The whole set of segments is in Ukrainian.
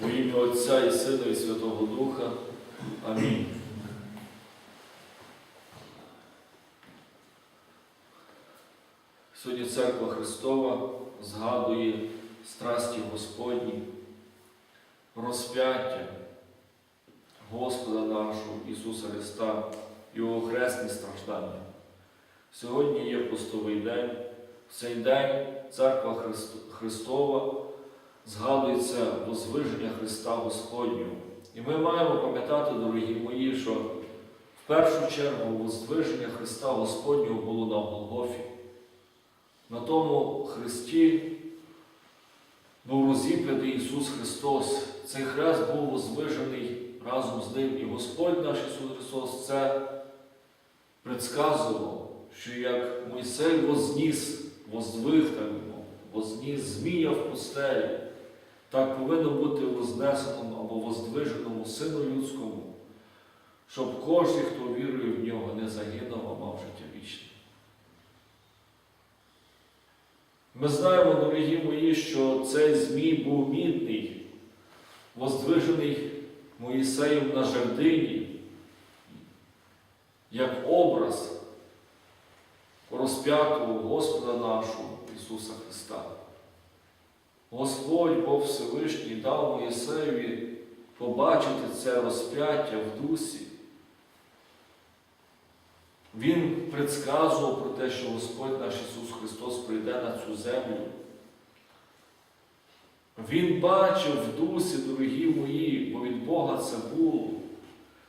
Во ім'я Отця і Сина і Святого Духа. Амінь. Сьогодні Церква Христова згадує страсті Господні, розп'яття Господа нашого Ісуса Христа, Його хресні страждання. Сьогодні є постовий день. В цей день Церква Христ- Христова згадується возвиження Христа Господнього. І ми маємо пам'ятати, дорогі мої, що в першу чергу возвиження Христа Господнього було на Голгофі. На тому Христі був розіп'ятий Ісус Христос. Цей хрест був возвижений разом з ним. І Господь наш Ісус Христос це предсказував, що як Мойсей возніс, воздвиг його, возніс змія в пустелі, так повинно бути вознесеному або воздвиженому Сину Людському, щоб кожен, хто вірує в нього, не загинув, а мав життя вічне. Ми знаємо, дорогі мої, що цей Змій був мідний, воздвижений Моїсеєм на жердині, як образ розп'ятого Господа нашого Ісуса Христа. Господь Бог Всевишній дав Моїсеєві побачити це розп'яття в дусі. Він предсказував про те, що Господь наш Ісус Христос прийде на цю землю. Він бачив в дусі, дорогі мої, бо від Бога це було,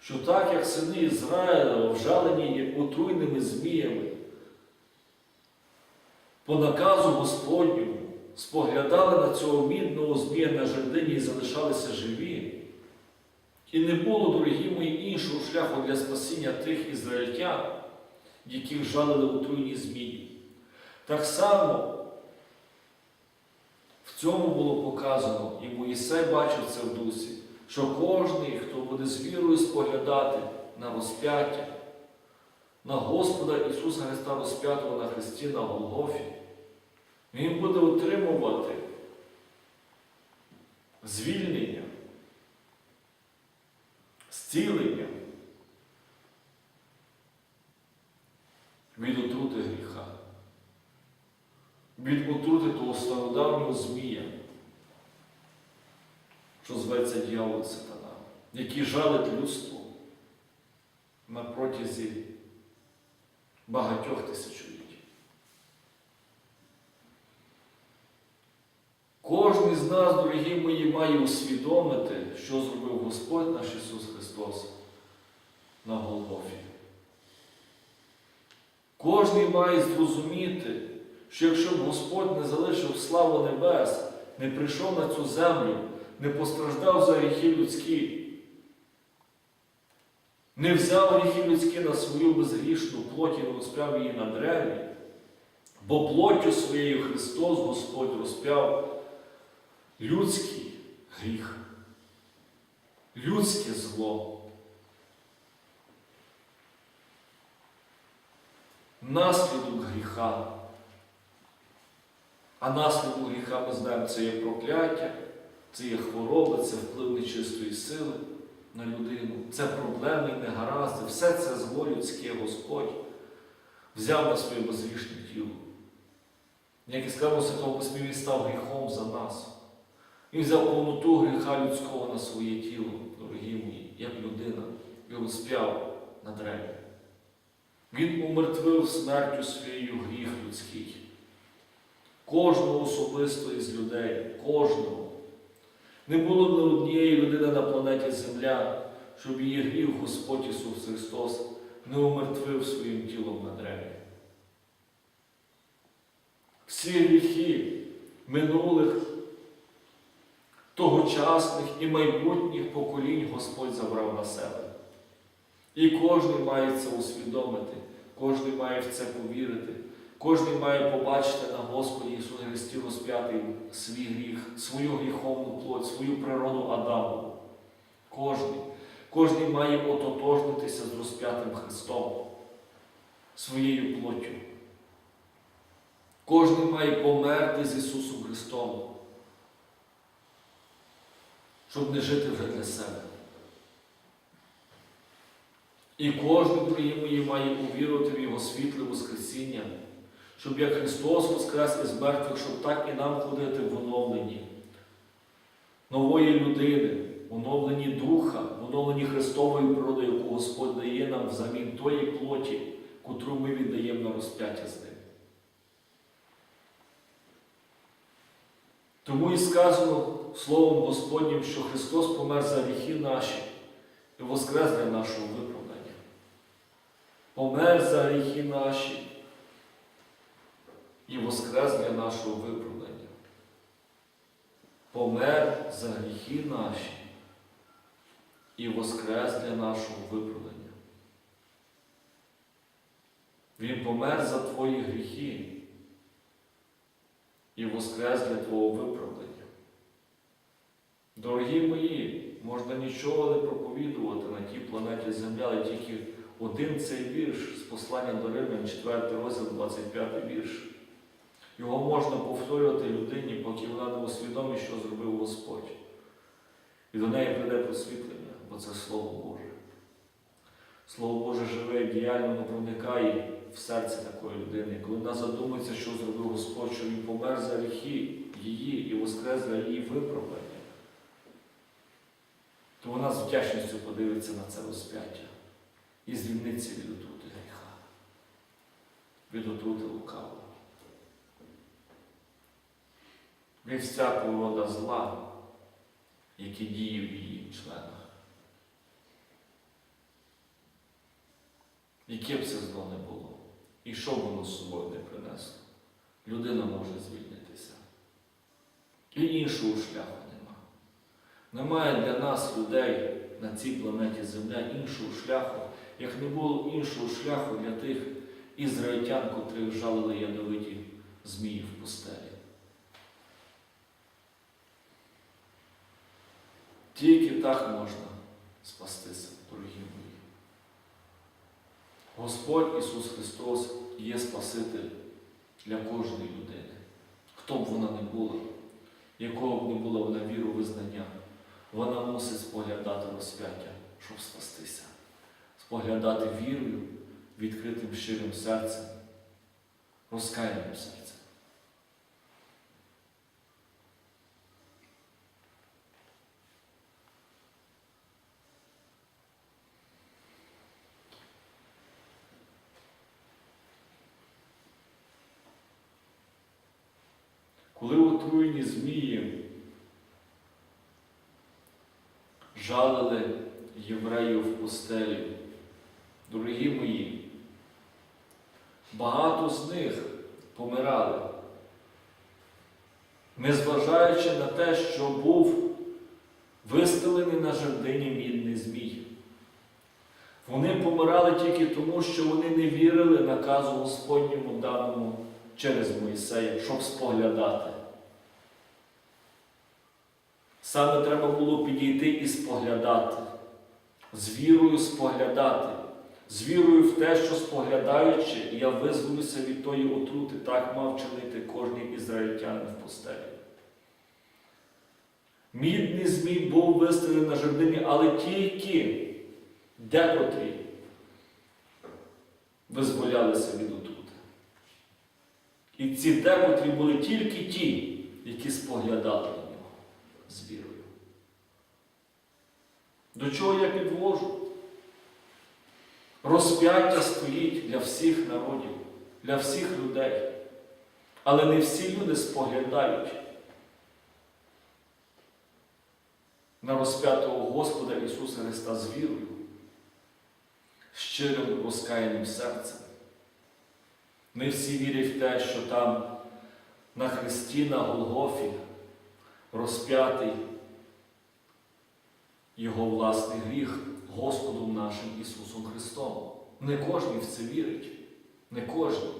що так як сини Ізраїля вжалені отруйними зміями, по наказу Господньому споглядали на цього мідного змія на жердині і залишалися живі. І не було, дорогі мої, іншого шляху для спасіння тих ізраїльтян, яких жалили отруйні змії. Так само в цьому було показано, і Моїсей бачив це в дусі, що кожен, хто буде з вірою споглядати на розп'яття, на Господа Ісуса Христа розп'ятого на Христі на Голгофі, Він буде отримувати звільнення, зцілення від отрути гріха, від отрути того стародавнього змія, що зветься дьявол сатана, який жалить людство на протязі багатьох тисячоліть. Кожен із нас, дорогі мої, має усвідомити, що зробив Господь наш Ісус Христос на Голгофі. Кожен має зрозуміти, що якщо б Господь не залишив славу небес, не прийшов на цю землю, не постраждав за гріхи людські, не взяв гріхи людські на свою безгрішну плоті, не розп'яв її на древі, бо плоттю своєю Христос Господь розп'яв людський гріх, людське зло. Наслідок гріха. А наслідок гріха ми знаємо, це є прокляття, це є хвороба, це вплив нечистої сили на людину, це проблеми і негаразди. Все це зло людське Господь взяв на своє безгрішне тіло. Як і сказано в Святому Письмі, став гріхом за нас. Він взяв повноту гріха людського на своє тіло, дорогі мої, як людина, і розп'яв на древі. Він умертвив смертю своєю гріх людський. Кожного особисто із людей, кожного. Не було ні однієї людини на планеті Земля, щоб її гріх Господь Ісус Христос не умертвив своїм тілом на древі. Всі гріхи минулих, тогочасних і майбутніх поколінь Господь забрав на себе. І кожен має це усвідомити, кожен має в це повірити, кожен має побачити на Господі Ісусі Христі розп'ятий свій гріх, свою гріховну плоть, свою природу Адаму. Кожен. Кожен має ототожнитися з розп'ятим Христом, своєю плоттю. Кожен має померти з Ісусом Христом, щоб не жити вже для себе. І кожен, дорогі мої, має увірувати в Його світле Воскресіння, щоб як Христос Воскрес із мертвих, щоб так і нам ходити в оновленні нової людини, оновленні Духа, оновленні Христової природи, яку Господь дає нам взамін тої плоті, котру ми віддаємо на розп'яття з ним. Тому і сказано Словом Господнім, що Христос помер за гріхи наші і воскрес для нашого виправдання. Помер за гріхи наші і воскрес для нашого виправдання. Помер за гріхи наші і воскрес для нашого виправдання. Він помер за твої гріхи і воскрес для твого виправдання. Дорогі мої, можна нічого не проповідувати на тій планеті Земля, але тільки один цей вірш з послання до Римлян, 4 розділ, 25 вірш. Його можна повторювати людині, поки вона не усвідомить, що зробив Господь. І до неї прийде просвітлення, бо це Слово Боже. Слово Боже живе і діяльно воно проникає в серце такої людини. Коли вона задумається, що зробив Господь, що Він помер за гріхи її і воскрес для її виправдання, то вона з вдячністю подивиться на це розп'яття і звільниться від отрути гріха, від отрути лукавого. від всякого рода зла, які діє в її членах. Яке б це зло не було, і що воно з собою не принесло, людина може звільнитися. І іншого шляху. Немає для нас, людей на цій планеті Земля, іншого шляху, як не було іншого шляху для тих ізраїльтян, котрих жалили ядовиті змії в пустелі. Тільки так можна спастися, дорогі мої. Господь Ісус Христос є Спаситель для кожної людини. Хто б вона не була, якого б не була вона віру визнання, вона мусить споглядати розп'яття, щоб спастися, споглядати вірою, відкритим щирим серцем, розкаяним серцем. Коли отруєні змії жалили євреїв в пустелі, дорогі мої, багато з них помирали, незважаючи на те, що був виставлений на жердині мідний змій. Вони помирали тільки тому, що вони не вірили наказу Господньому даному через Моїсея, щоб споглядати. Саме треба було підійти і споглядати, з вірою споглядати, з вірою в те, що споглядаючи, я визволюся від тої отрути, так мав чинити кожен ізраїльтянин в пустелі. Мідний змій був виставлений на жердині, але тільки декотрі визволялися від отрути. І ці декотрі були тільки ті, які споглядали з вірою. До чого я підвожу? Розп'яття стоїть для всіх народів, для всіх людей. Але не всі люди споглядають на розп'ятого Господа Ісуса Христа з вірою, щирим розкаяним серцем. Ми всі вірять в те, що там на Христі, на Голгофі розп'ятий Його власний гріх Господом нашим Ісусом Христом. Не кожен в це вірить, не кожен.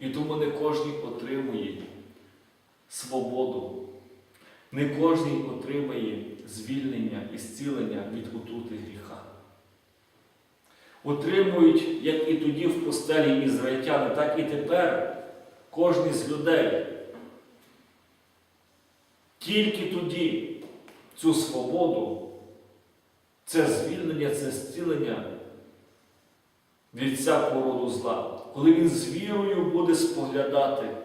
І тому не кожен отримує свободу, не кожен отримує звільнення і зцілення від отрути гріха отримують, як і тоді в пустелі ізраїльтяни, так і тепер кожен з людей. Тільки тоді, цю свободу, це звільнення, це зцілення від всякого роду зла, коли він з вірою буде споглядати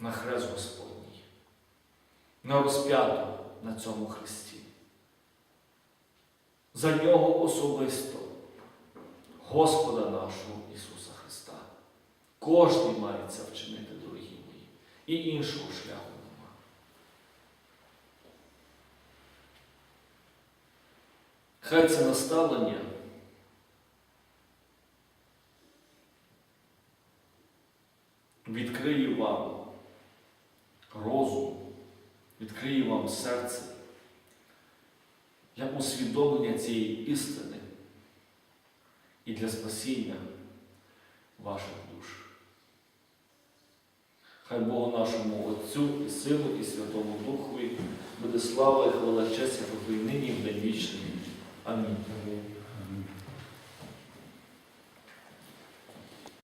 на хрест Господній, на розп'яту на цьому хресті. За нього особисто, Господа нашого Ісуса Христа. Кожний має це вчинити, дорогі мої, і іншого шляху Хай це наставлення відкриє вам розум, відкриє вам серце як усвідомлення цієї істини і для спасіння ваших душ. Хай Богу нашому Отцю і Сину, і Святому Духові буде слава і хвала честь, як і нині в вічний. Амінь.